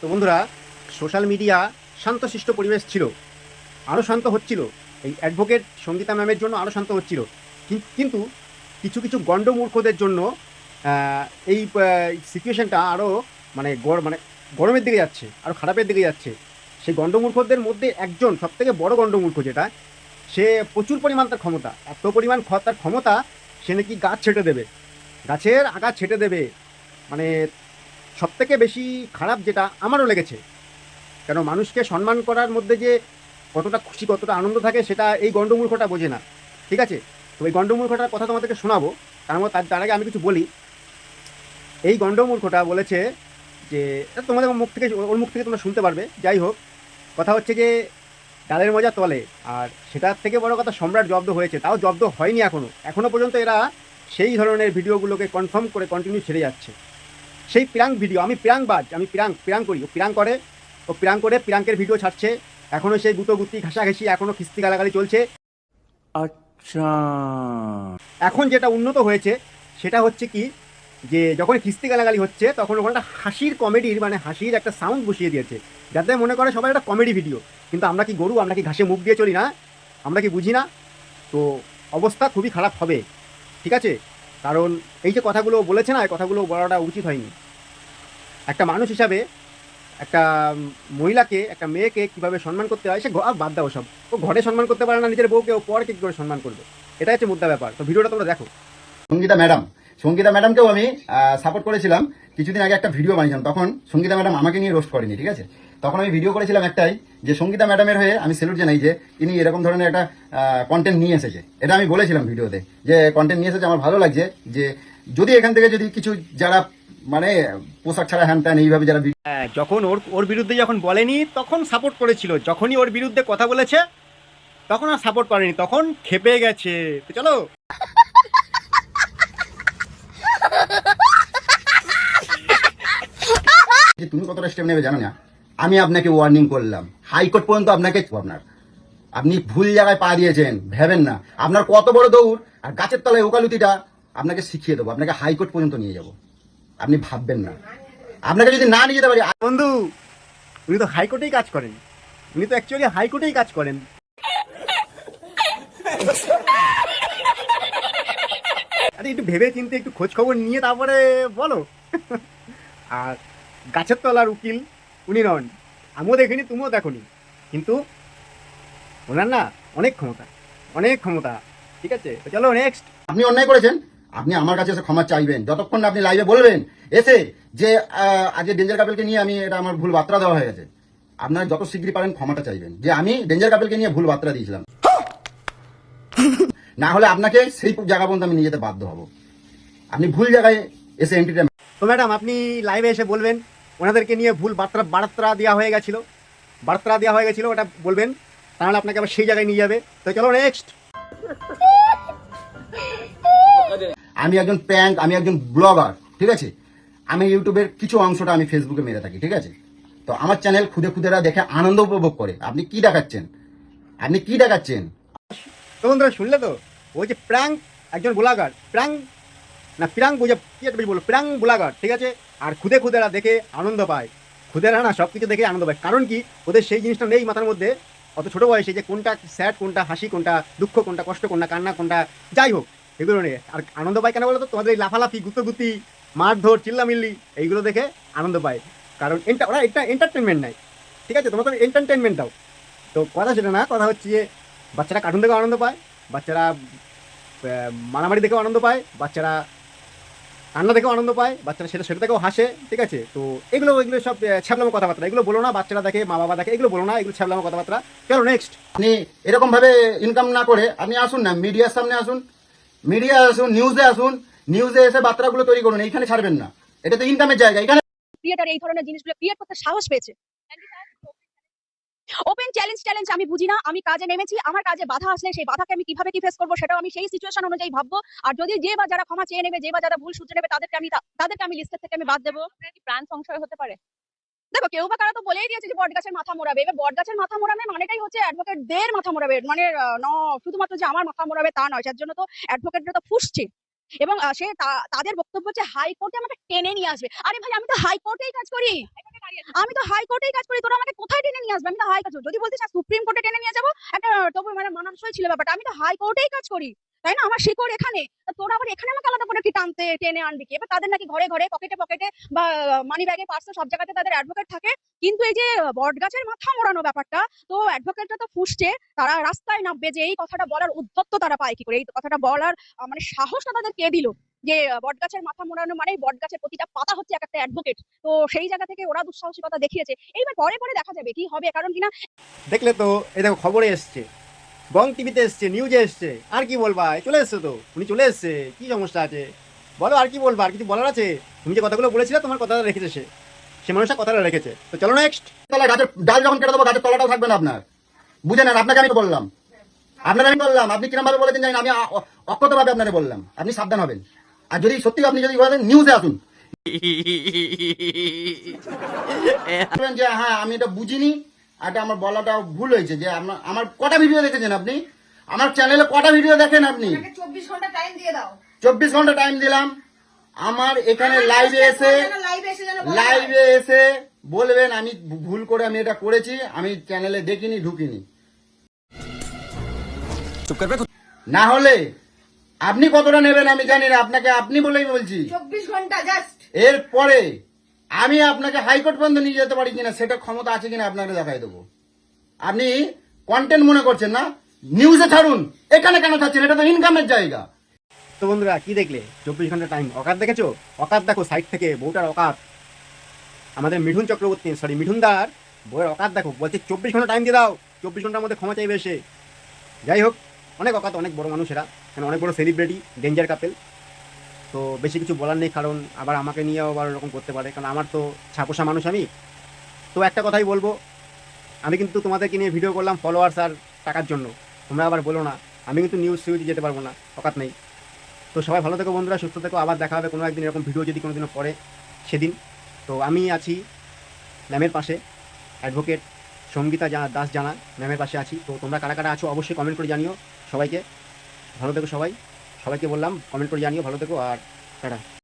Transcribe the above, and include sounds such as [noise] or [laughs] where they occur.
তো বন্ধুরা social media শান্তশিষ্ট পরিবেশ ছিল। আরও শান্ত হচ্ছিল। এই অ্যাডভোকেট সঙ্গীতা ম্যামের জন্য আরও শান্ত হচ্ছিল। কিন- কিন্তু কিছু কিছু গণ্ডমূর্খদের জন্য এই সিচুয়েশানটা আরও মানে গড় মানে গরমের দিকে যাচ্ছে, আরও খারাপের দিকে যাচ্ছে। সেই গণ্ডমূর্খদের মধ্যে একজন, সবথেকে বড় গণ্ডমূর্খ যেটা, সে প্রচুর পরিমাণ তার ক্ষমতা। এত পরিমাণ তার ক্ষমতা সে নাকি গাছ ছেটে দেবে। গাছের আগা ছেটে দেবে। মানে সব থেকে বেশি খারাপ যেটা আমারও লেগেছে। কেন মানুষকে সম্মান করার মধ্যে যে কতটা খুশি, কতটা আনন্দ থাকে সেটা এই গণ্ডমূর্খটা বোঝে না। ঠিক আছে? তো এই গণ্ডমূর্খটার কথা তোমাদেরকে শোনাবো। তার মধ্যে তার আগে আমি কিছু বলি। এই গণ্ডমূর্খটা বলেছে যে তোমাদের মুখ থেকে ওর মুখ থেকে তোমরা শুনতে পারবে। যাই হোক, কথা হচ্ছে যে, ডালের মজা তলে। আর সেটার থেকে বড় কথা সম্রাট জব্দ হয়েছে। তাও জব্দ হয়নি এখনও এখনও পর্যন্ত এরা সেই ধরনের ভিডিওগুলোকে কনফার্ম করে কন্টিনিউ ছেড়ে যাচ্ছে। সেই প্রাঙ্ক ভিডিও আমি প্রাঙ্কবাজ আমি প্রাঙ্ক প্রাঙ্ক করি। ও প্রাঙ্ক করে ও প্রাঙ্ক করে প্রাঙ্কের ভিডিও ছাড়ছে। এখনও সেই গুতো গুতি ঘাসাঘাসি এখনও কিস্তি গালাগালি চলছে। আচ্ছা। এখন যেটা উন্নত হয়েছে সেটা হচ্ছে কি যে যখন খিস্তি গালাগালি হচ্ছে তখন ওখানে একটা হাসির কমেডির মানে হাসির একটা সাউন্ড বসিয়ে দিয়েছে। যাতে মনে করে সবাই একটা কমেডি ভিডিও কিন্তু আমরা কি গরু আমরা কি ঘাসে মুখ দিয়ে চলি না? আমরা কি বুঝি না? তো অবস্থা খুবই খারাপ হবে। ঠিক আছে? কারণ এই যে কথাগুলো বলেছে না কথাগুলো বলাটা উচিত হয়নি। একটা মানুষ হিসাবে একটা মহিলাকে, একটা মেয়েকে কীভাবে সম্মান করতে হয়, সে বাদ দাও সব। ও ঘরে সম্মান করতে পারে না, নিজের বউকে ও পরকে কি করে সম্মান করবে? এটা হচ্ছে মুদ্রা ব্যাপার। তো ভিডিওটা তোমরা দেখো। সঙ্গীতা ম্যাডাম, সঙ্গীতা ম্যাডামকেও আমি সাপোর্ট করেছিলাম। কিছুদিন আগে একটা ভিডিও বানিয়েছিলাম। তখন সঙ্গীতা ম্যাডাম আমাকে নিয়ে রোস্ট করেনি, ঠিক আছে? তখন আমি ভিডিও করেছিলাম একটাই যে, সঙ্গীতা ম্যাডামের হয়ে আমি সেলুট জানাই যে, তিনি এরকম ধরনের একটা কন্টেন্ট নিয়ে এসেছে। এটা আমি বলেছিলাম ভিডিওতে যে কন্টেন্ট নিয়ে এসেছে, আমার ভালো লাগছে যে, যদি এখান থেকে যদি কিছু যারা মানে পোশাক ছাড়া হ্যান ত্যান এইভাবে যারা হ্যাঁ, যখন ওর ওর বিরুদ্ধে যখন বলেনি তখন সাপোর্ট করেছিল। যখনই ওর বিরুদ্ধে কথা বলেছে তখন আর সাপোর্ট করেনি তখন খেপে গেছে। তো চলো। যে তুমি কতটা স্টেপ নেবে জানো না? আমি আপনাকে ওয়ার্নিং করলাম। হাইকোর্ট পর্যন্ত আপনাকে আপনার। আপনি ভুল জায়গায় পা দিয়েছেন ভেবেন না। আপনার কত বড় দৌড় আর গাছের তলায় ওকালতিটা আপনাকে শিখিয়ে দেবো। আপনাকে হাইকোর্ট পর্যন্ত নিয়ে যাব। আপনি ভাববেন না। আপনাকে যদি না নিয়ে যেতে পারি বন্ধু উনি তো হাইকোর্টেই কাজ করেন। উনি তো অ্যাকচুয়ালি হাইকোর্টেই কাজ করেন। আরে একটু ভেবে চিন্তে একটু খোঁজ খবর নিয়ে তারপরে বলো। আর গাছের তলার উকিল উনি নন। আমিও দেখিনি তুমিও দেখোনি। কিন্তু ওনার না অনেক ক্ষমতা অনেক ক্ষমতা। ঠিক আছে? তো চলো নেক্সট আপনি অন্যায় করেছেন। আপনি আমার কাছে এসে ক্ষমা চাইবেন। যতক্ষণ আপনি লাইভে বলবেন, এসে যে আজকে ডেঞ্জার কাপেলকে নিয়ে আমি এটা আমার ভুল বার্তা দেওয়া হয়ে গেছে, আপনারা যত শীঘ্রই পারেন ক্ষমাটা চাইবেন। যে আমি ডেঞ্জার কাপেলকে নিয়ে ভুল বার্তা দিয়েছিলাম। না হলে আপনাকে সেই জায়গা পর্যন্ত আমি নিয়ে যেতে বাধ্য হব। আপনি ভুল জায়গায় এসে এন্ট্রিটা তো ম্যাডাম, আপনি লাইভে এসে বলবেন, ওনাদেরকে নিয়ে ভুল বার্তা বার্তা দেওয়া হয়ে গেছিল। বার্তা দেওয়া হয়ে গেছিল, ওটা বলবেন, তাহলে আপনাকে আবার সেই জায়গায় নিয়ে যাবে। তো চলো নেক্সট আমি একজন প্র্যাঙ্ক আমি একজন ব্লগার, ঠিক আছে? আমি ইউটিউবের কিছু অংশটা আমি ফেসবুকে মেরে থাকি, ঠিক আছে? তো আমার চ্যানেল খুদে খুদেরা দেখে আনন্দ উপভোগ করে। আপনি কি দেখাচ্ছেন? আপনি কি দেখাচ্ছেন? বন্ধুরা শুনলে তো? ওই যে প্রাং, একজন ব্লগার, প্রাং, না, প্রাং বুঝে, কি একটা বলব, প্রাং ব্লগার, ঠিক আছে? আর খুদে খুদেরা দেখে আনন্দ পায়। খুদেরা না সব কিছু দেখে আনন্দ পায়। কারণ কি? ওদের সেই জিনিসটা নেই মাথার মধ্যে। অত ছোট বয়সে যে কোনটা স্যাড, কোনটা হাসি, কোনটা দুঃখ, কোনটা কষ্ট, কোনটা কান্না, কোনটা যাই হোক এগুলো নিয়ে। আর আনন্দ পায় কেন বলো তো তোমাদের এই লাফালাফি গুতোগুতি মারধর, চিল্লামিল্লি, এইগুলো দেখে আনন্দ পায়। কারণ এন্টা ওরা এটা এন্টারটেনমেন্ট নাই। ঠিক আছে? তোমরা তো এন্টারটেনমেন্ট দাও। তো কথা সেটা না, কথা হচ্ছে যে বাচ্চারা কার্টুন দেখেও আনন্দ পায়, বাচ্চারা মারামারি দেখেও আনন্দ পায়, বাচ্চারা কান্না দেখেও আনন্দ পায়, বাচ্চারা সেটা সেটা দেখেও হাসে, ঠিক আছে? তো এগুলো এগুলো সব ছ্যাবলামো কথাবার্তা। এগুলো বলো না, বাচ্চারা দেখে, মা বাবা দেখে, এগুলো বলো না, এগুলো ছ্যাবলামো কথাবার্তা। চলো নেক্সট আপনি এরকম ভাবে ইনকাম না করে, আপনি আসুন না মিডিয়ার সামনে আসুন। মিডিয়া আসুন নিউজে আসুন নিউজে এসে বার্তাগুলো তৈরি করুন এইখানে ছাড়বেন না। এটা তো ইনকামের জায়গা এখানে ক্রিয়েটার এই ধরনের জিনিসগুলো ক্রিয়েট করতে সাহস পেয়েছে। ওপেন চ্যালেঞ্জ চ্যালেঞ্জ আমি বুঝি না আমি কাজে নেমেছি আমার কাজে বাধা আসলে সেই বাধাকে আমি কীভাবে কি ফেস করব সেটাও আমি সেই সিচুয়েশন অনুযায়ী ভাববো। আর যদি যে বা যারা ক্ষমা চেয়ে নেবে যে বা যারা ভুল শুধরে নেবে তাদেরকে আমি তাদেরকে আমি লিস্টের থেকে আমি বাদ দেবো। প্রাণ সংশয় হতে পারে? দেখো, কেউ বা কারা তো বলেই দিয়েছে যে বট গাছের মাথা মোড়াবে। এবার বট গাছের মাথা মোড়াবে মানেটাই হচ্ছে অ্যাডভোকেট দের মাথা মোড়াবে। মানে ন, শুধুমাত্র যে আমার মাথা মোড়াবে তা নয়, যার জন্য তো অ্যাডভোকেটরা তো ফুসছে। এবং সে তাদের বক্তব্য হচ্ছে হাইকোর্টে আমাকে টেনে নিয়ে আসবে। আরে ভাই, আমি তো হাইকোর্টেই কাজ করি। আমি তো হাইকোর্টেই কাজ করি, তোরা আমাকে কোথায় টেনে নিয়ে আসবে? আমি তো হাই যদি বলতে সুপ্রিম কোর্টে টেনে নিয়ে যাব, একটা তবু মানে মানানসই ছিল ব্যাপারটা। আমি তো হাইকোর্টেই কাজ করি। তাই না? আমার শিকড় এখানে। তোরা আবার এখানে আমাকে আলাদা করে কি টানতে, টেনে আনবি কি? এবার তাদের নাকি ঘরে ঘরে পকেটে পকেটে বা মানি ব্যাগে পার্সে সব জায়গাতে তাদের অ্যাডভোকেট থাকে। কিন্তু এই যে বট গাছের মাথা মোড়ানো ব্যাপারটা, তো অ্যাডভোকেটরা তো ফুসছে। তারা রাস্তায় নামবে যে এই কথাটা বলার উদ্ধত্ত তারা পায় কি করে? এই কথাটা বলার মানে সাহসটা তাদের কে দিল? যে বট গাছের মাথা মোড়ানো মানে বট গাছের প্রতিটা পাতা হচ্ছে এক একটা অ্যাডভোকেট তো সেই জায়গা থেকে ওরা দুঃসাহসিকতা দেখিয়েছে। এইবার পরে পরে দেখা যাবে কি হবে। কারণ কিনা দেখলে তো, এই দেখো, খবরে এসছে। গং টিভিতে এসছে নিউজে এসছে। আর কি বলবা? চলে এসছে তো। উনি চলে এসছে। কি সমস্যা আছে? বলো আর কি বলবা? আর কিছু বলার আছে? তুমি যে কথাগুলো বলেছিলে তোমার কথাটা রেখেছে সে। সে মানুষটা কথাটা রেখেছে। তো চলো নেক্সট তলা গাছের ডাল যখন কেটে দেবো গাছের তলাটাও থাকবে না আপনার। বুঝে নেন আপনাকে আমি বললাম? আপনাকে আমি বললাম আপনি কিরম ভাবে বলেছেন জানি আমি অক্ষত ভাবে আপনাকে বললাম। আপনি সাবধান হবেন। আর যদি সত্যি আপনি যদি বলেন নিউজে আসুন। [laughs] যে হ্যাঁ আমি এটা বুঝিনি। এটা আমার বলাটা ভুল হয়েছে যে আমার আমার কটা ভিডিও দেখেছেন আপনি? আমার চ্যানেলে কটা ভিডিও দেখেন আপনি? চব্বিশ ঘণ্টা টাইম দিয়ে দাও। চব্বিশ ঘণ্টা টাইম দিলাম। আমার এখানে লাইভে এসে। লাইভে এসে বলবেন আমি ভুল করে আমি এটা করেছি আমি চ্যানেলে দেখিনি ঢুকিনি। না হলে আপনি কতটা নেবেন আমি জানি না আপনাকে আপনি বলেই বলছি। চব্বিশ ঘণ্টা জাস্ট এরপরে আমি আপনাকে হাইকোর্ট পর্যন্ত নিয়ে যেতে পারি কিনা, সেটা ক্ষমতা আছে কিনা আপনাকে দেখাই দেবো। আপনি কন্টেন্ট মনে করছেন না নিউজে ছাড়ুন। এখানে কেন ছাড়ছেন? এটা তো ইনকামের জায়গা। তো বন্ধুরা, কি দেখলে? চব্বিশ ঘণ্টা টাইম অকাত দেখেছ? অকাত দেখো সাইড থেকে বউটার অকাত। আমাদের মিঠুন চক্রবর্তী সরি মিঠুনদার বউয়ের অকাত দেখো। বলছে, চব্বিশ ঘণ্টা টাইম দিয়ে দাও। চব্বিশ ঘণ্টার মধ্যে ক্ষমা চাইবে সে। যাই হোক, অনেক অকাত, অনেক বড় মানুষ এরা মানে অনেক বড় সেলিব্রিটি ডেঞ্জার কাপেল তো বেশি কিছু বলার নেই, কারণ আবার আমাকে নিয়েও আবার ওরকম করতে পারে, কারণ আমার তো ছাপোষা মানুষ আমি। তো একটা কথাই বলব, আমি কিন্তু তোমাদেরকে নিয়ে ভিডিও করলাম ফলোয়ার্স আর টাকার জন্য। তোমরা আবার বলো না, আমি কিন্তু নিউজ সিউজ যেতে পারব না, অকাত নেই। তো সবাই ভালো থেকো বন্ধুরা, সুস্থ থেকো, আবার দেখা হবে কোনো একদিন এরকম ভিডিও যদি কোনোদিনও পরে সেদিন। তো আমি আছি ম্যামের পাশে অ্যাডভোকেট সঙ্গীতা জানা, দাস জানা, ম্যামের পাশে আছি। তো তোমরা কারা কারা আছো অবশ্যই কমেন্ট করে জানিও সবাইকে। ভালো থেকো সবাই। সবাইকে বললাম কমেন্ট করে জানিও ভালো থেকো আর টাটা।